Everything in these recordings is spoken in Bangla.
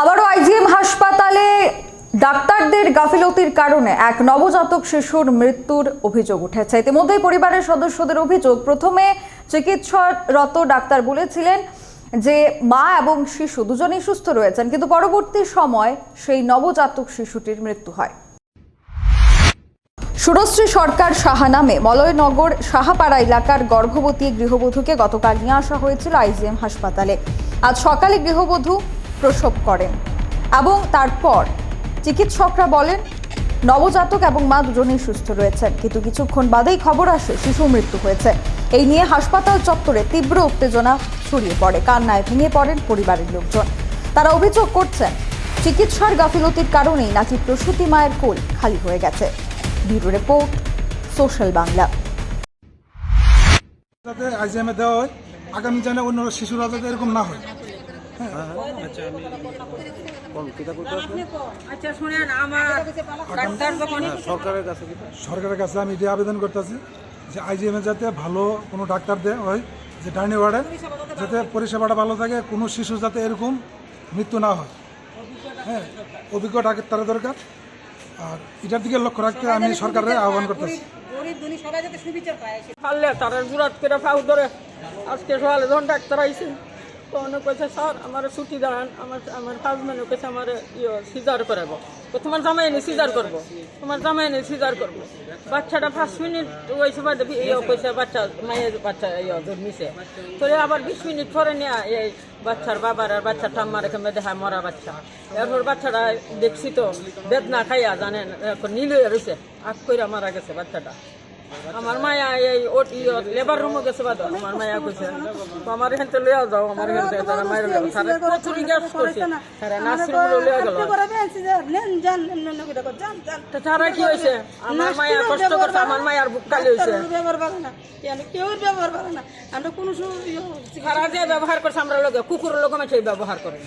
আবারও আইজিএম হাসপাতালে ডাক্তারদের গাফিলতির কারণে এক নবজাতক শিশুর মৃত্যুর অভিযোগ উঠেছে। ইতিমধ্যেই পরিবারের সদস্যদের অভিযোগ, প্রথমে চিকিৎসারত ডাক্তার বলেছিলেন যে মা এবং শিশু দুজনেই সুস্থ রয়েছেন, কিন্তু পরবর্তী সময় সেই নবজাতক শিশুটির মৃত্যু হয়। সুরশ্রী সরকার সাহা নামে মলয়নগর সাহাপাড়া এলাকার গর্ভবতী গৃহবধূকে গতকাল নিয়ে আসা হয়েছিল আইজিএম হাসপাতালে। আজ সকালে গৃহবধূ প্রসব করেন এবং তারপর চিকিৎসকরা বলেন, নবজাতক এবং মা দুজনেই সুস্থ রয়েছেন, কিন্তু কিছুক্ষণ বাদেই খবর আসে শিশু মৃত্যু হয়েছে। এই নিয়ে হাসপাতাল চত্বরে তীব্র উত্তেজনা ছড়িয়ে পড়ে, কান্নায় ভেঙে পড়েন পরিবারের লোকজন। তারা অভিযোগ করছেন, চিকিৎসার গাফিলতির কারণেই নাকি প্রসূতি মায়ের কোল খালি হয়ে গেছে। Bureau report, social Bangla. আগামী জানে অন্য শিশুরা যাতে এরকম না হয়। সরকারের কাছে সরকারের কাছে আমি এটি আবেদন করতেছি যে আইজিএমে যাতে ভালো কোনো ডাক্তার দেয় হয় যে ডাইনি ওয়ার্ডে যাতে পরিষেবাটা ভালো থাকে কোনো শিশু যাতে এরকম মৃত্যু না হয়। হ্যাঁ অভিজ্ঞ ডাক্তারের দরকার। আর এটার দিকে লক্ষ্য রাখতে আমি সরকারের আহ্বান করতেছি। ধনী পারলে তারা জুরাত করে ফাউ ধরে। আজকে সকালে যখন ডাক্তার আইছে অনেক কইছে, স্যার, আমার ছুটি দেন, আমার আমার হাজব্যান্ড কইছে, আমার ইয়ে সিজার করাবো তোমার জামাই এনে সিজার করব, তোমার জামাই এনে সিজার করব। বাচ্চাটা পাঁচ মিনিট ওই সময় দেখি ইয়ে কইছে, বাচ্চা মায়ের বাচ্চা ইয়ে জন্মিছে তো আবার বিশ মিনিট পরে নিয়ে এই বাচ্চার বাবার আর বাচ্চার ঠাম্মার এখানে দেখায় মরা বাচ্চা। এরপর বাচ্চাটা দেখছি তো, বেদনা খাইয়া জানেন নীল রয়েছে আগ কইরা মারা গেছে বাচ্চাটা। আমার মায়া এই ওট লেবার রুমও গেছে বাদ। আমার মায়া কইছে তো আমার এখান থেকে লইয়া যাও আমার এখান থেকে তারা মায়ের গেল তারা প্রচুর গ্যাস করছে। তারা নার্সিং লইয়া গেল। তো তারা কি হয়েছে আমার মায়া কষ্ট করছে আমার মায়ার বুক কালি হয়েছে তারা যে ব্যবহার করছে আমরা লোক কুকুর লোক মেছে ব্যবহার করে।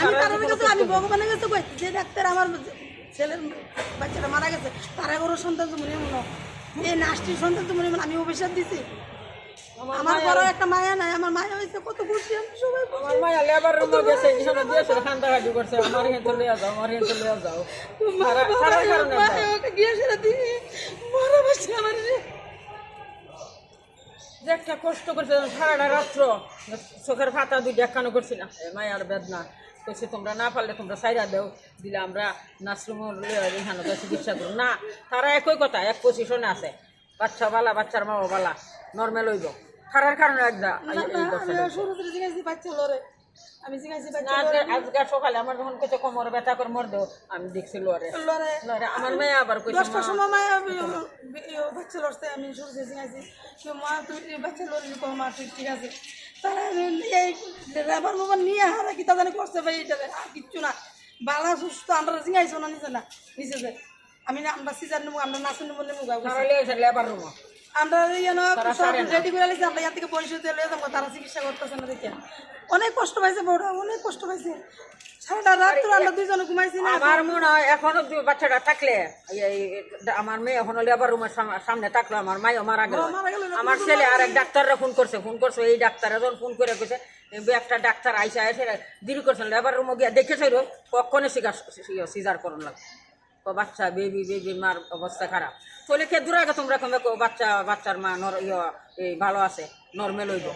আমি কারোর কাছে আমি ভগবানের কাছে কই যে ডাক্তার আমার ছেলের বাচ্চাটা মারা গেছে। তারা কোনো সন্তান মনে মনে এই নাস্তির সন্তান তো মনে আমি অভিশাপ দিছি। আমার বড় একটা মায়া নাই আমার মায়া হয়েছে কত খুশি আমি সবাই। আমার মায়া লেবার রুমে গেছে এখানে দিয়েছে খান্দাখাটি করছে আমার এখান থেকে লইয়া যাও আমার এখান থেকে লইয়া যাও। তারা সারা কারণে গিয়ে সেটা দিয়ে মরা বসে আমার একটা কষ্ট করছে সারাটা রাত্র চোখের ফাতা দুই দেখানো করছি না মায়ার বেদনা। কইছে তোমরা না পারলে তোমরা সাইরা দেও। দিলে আমরা নাসরুম এখানে চিকিৎসা করুন না তারা একই কথা এক পজিশনে আছে। বাচ্চা বালা বাচ্চার মা বালা নর্মাল হইব। খারার কারণে একদা আমি জিজ্ঞাসি বাচ্চা লড়ে আমি না, আজকে আজকে সকালে আমার যখন কইছে কোমর ব্যথা করে মর দেও আমি দেখছি লোয়ারে লড়ে। আমার মেয়ে আবার কইছে দশটার মা, সময় মায়া বাচ্চা লড়ছে আমি শুরু জিজ্ঞাসি কেউ মা তুই এই বাচ্চা লড়ি কো মা তুই ঠিক আছে। তারা এই লেবার মোবাইল নিয়ে হারা কি তাদের করছে ভাই এটা আর কিচ্ছু না। বালা সুস্থ আমরা জিজ্ঞাসি না নিচে না নিচে আমি না আমরা সিজার নেব আমরা নাচুন নেব নেব লেবার রুম আমরা ইয়েন সব রেডি করে লিখছি আমরা ইয়ার থেকে পরিষদ লয়ে যাব তারা চিকিৎসা করতেছে না দেখে। অনেক কষ্ট পাইছে বড় অনেক কষ্ট পাইছে। সারাটা রাত তো আমরা দুইজনে ঘুমাইছি না। আমার মনে হয় এখনও দুই বাচ্চাটা থাকলে আমার মেয়ে এখনও রুমের সামনে থাকল আমার মাইও মারা গেল। আমার ছেলে আর এক ডাক্তাররা ফোন করছে ফোন করছে এই ডাক্তার যখন ফোন করে যে একটা ডাক্তার আইসা এসে দেরি করছেন লেবার রুমে গিয়া দেখেছে কখনো সিজার করুন লাগে। বাচ্চা বেবি বেবি মার অবস্থা খারাপ। চলে কে দূরে আগে তোমরা কমে বাচ্চা বাচ্চার মা নর এই ভালো আছে নর্মাল হইব।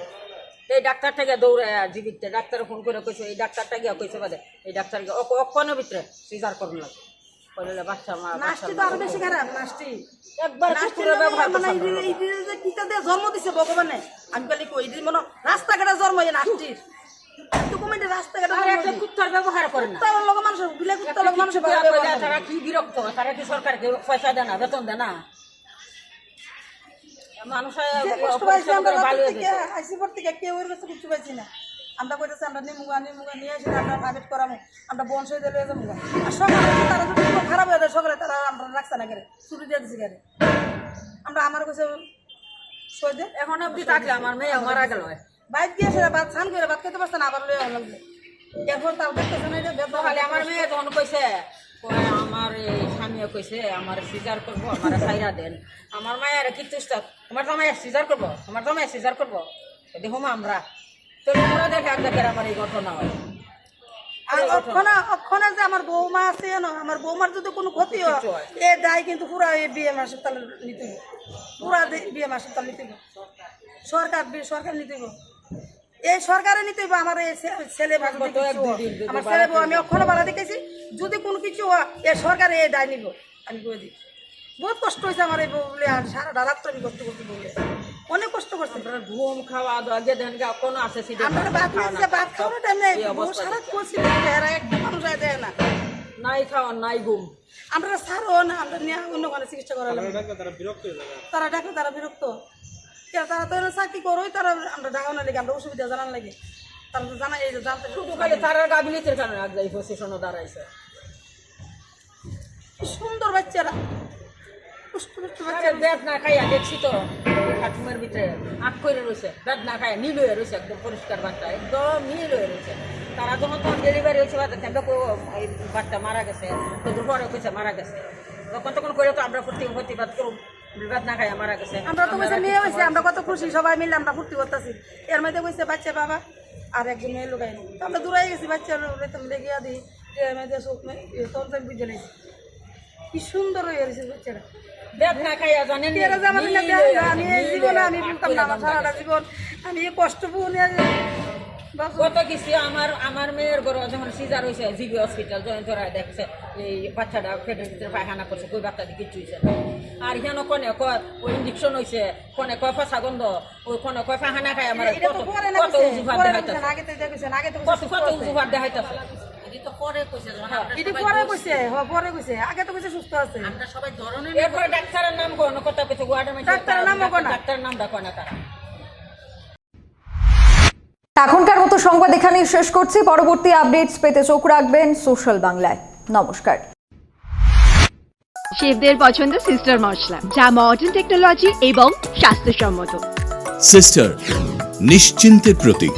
এই ডাক্তারটা গিয়ে দৌড়ে জীবিত ডাক্তার ফোন করে কইছে এই ডাক্তারটা গিয়া কইছে বাদে এই ডাক্তার গিয়ে অক্ষণের ভিতরে সিজার করুন লাগে। কইলে বাচ্চা মা নাচটি তো আরও বেশি খারাপ নাচটি একবার কুকুরের ব্যবহার মানে এই যে- কিতা দিয়ে জন্ম দিছে ভগবানে আমি বলি কই এই মনে রাস্তাঘাটে জন্ম এই ডকুমেন্টে রাস্তাঘাটে আর একটা কুত্তার ব্যবহার করে না। কুত্তার লোক মানুষ বিলে কুত্তার লোক মানুষ তারা কি বিরক্ত? তারা কি সরকারকে পয়সা দেয় না বেতন দেয় না? মানুষ যে কষ্ট পাইছি আমরা আইসি পর থেকে কেউ এর কাছে কিছু পাইছি না। আমরা কইতেছি আমরা নিমুগা নিমুগা নিয়ে আসি আমরা প্রাইভেট করামু। আমরা বন সই দিলে যাব আর সকালে তারা যদি খারাপ হয়ে যায় সকালে তারা আমরা রাখছে না ছুটি দিয়ে দিছি আমরা আমার কাছে এখন অব্দি থাকলে আমার মেয়ে মারা গেল। বাইক দিয়ে সেটা ভাত স্নান করে ভাত খেতে পারছে না আবার লয়ে লাগবে এরপর তার দেখতেছে না এটা বেদনা খালি আমার মেয়ে তখন কইছে কয় আমার এই স্বামীও কইছে আমার সিজার করব আমার সাইরা দেন। আমার মায়ের কি তুস্তা তোমার তো মায়ের সিজার করব তোমার তো মায়ের সিজার করব। দেখুন আমরা। তো ওরা দেখে আর দেখে আমার এই ঘটনা হয়। আর অক্ষণা অক্ষণা যে আমার বৌমা আছে আমার বৌমার যদি কোনো ক্ষতি হয় এ দায় কিন্তু পুরা এই বিএম হাসপাতালে নিতে পুরা বিএম হাসপাতাল নিতে সরকার সরকার নিতে এই সরকারে নিতে হবে আমার এই ছেলে। আমার ছেলে বউ আমি অক্ষণা বাড়া দেখেছি যদি কোনো কিছু হয় এ সরকারে এই দায় নিব। আমি বলে দিই বহুত কষ্ট হয়েছে আমার এই বউ বলে আর সারা রাত্র আমি কষ্ট করতে বলে অনেক কষ্ট করছে। ঘুম খাওয়া দাওয়া যে দেন কোনো আছে সিটে আমরা ভাত খাইছে ভাত খাওয়ার টাইম নেই সারা করছি এরা একটা মানুষ দেয় না। নাই খাওয়া নাই ঘুম। আমরা ছাড়ো না আমরা নিয়ে অন্য কোনো চিকিৎসা করা লাগবে তারা ডাকে তারা বিরক্ত। তারা তো চাকরি করোই তারা আমরা লাগে আমরা অসুবিধা জানার লাগে। তারা তো এই জানতে শুধু খালি তার গাবিলিতের কারণে আজ যাই দাঁড়াইছে। সুন্দর বাচ্চারা। পুষ্ট পুষ্ট আরে বাচ্চা বেদ না খাইয়া দেখছি তো খাটুমের ভিতরে আট করে রয়েছে বেদ না খাইয়া নীল হয়ে রয়েছে একদম পরিষ্কার বাচ্চা একদম নীল হয়ে রয়েছে তারা যখন তখন ডেলিভারি হয়েছে বাচ্চা দেখো এই বাচ্চা মারা গেছে তো দুপুরে কইছে মারা গেছে। তখন তখন করে তো আমরা প্রতি প্রতিবাদ করুম। বেদ না খাইয়া মারা গেছে। আমরা তো মেয়ে হয়েছে আমরা কত খুশি সবাই মিলে আমরা ফুর্তি করতেছি। এর মধ্যে বসে বাচ্চা বাবা আর একজন মেয়ে লোকাই আমরা দূরাই গেছি বাচ্চা বেতন লেগিয়া দিই এর মধ্যে সুখ তোর তো বুঝে নিয়েছি কি সুন্দর হয়ে গেছে বাচ্চারা। না না, আমি জীবনে আমি না আমার সারাটা জীবন। আমি কষ্ট কত কিছু আমার আমার মেয়ের ঘর যখন সিজার হয়েছে জিবি হসপিটাল জয়েন ধরায় দেখছে এই বাচ্চাটা পেটের ভিতরে পায়খানা করছে কই বাচ্চাটি কিচ্ছু হয়েছে আর হেন কনে কয় ওই ইঞ্জেকশন হয়েছে কনে কয় ফাঁসা গন্ধ ওই কনে কয় পায়খানা খায় আমার কত কত না দেখাইতেছে কইছে, আগে তো এটা কইছে, আগে তো কত কত সুস্থ আছে। উজুফাত দেখাইতেছে এটি তো পরে কইছে যখন আমরা এটি সবাই পরে বলছি। কইছে হ পরে কইছে আগে তো কইছে সুস্থ আছে আমরা সবাই ধরনের এরপরে ডাক্তারের নাম কোন কথা ডাক্তারের নামও কয় না। ডাক্তারের নাম ডাকো না তারা এখনকার মতো সংবাদ এখানেই শেষ করছি। পরবর্তী আপডেটস পেতে চোখ রাখবেন সোশ্যাল বাংলায়। নমস্কার। শেফদের পছন্দ সিস্টার মশলা যা মডার্ন টেকনোলজি এবং স্বাস্থ্যসম্মত। সিস্টার নিশ্চিন্তের প্রতীক।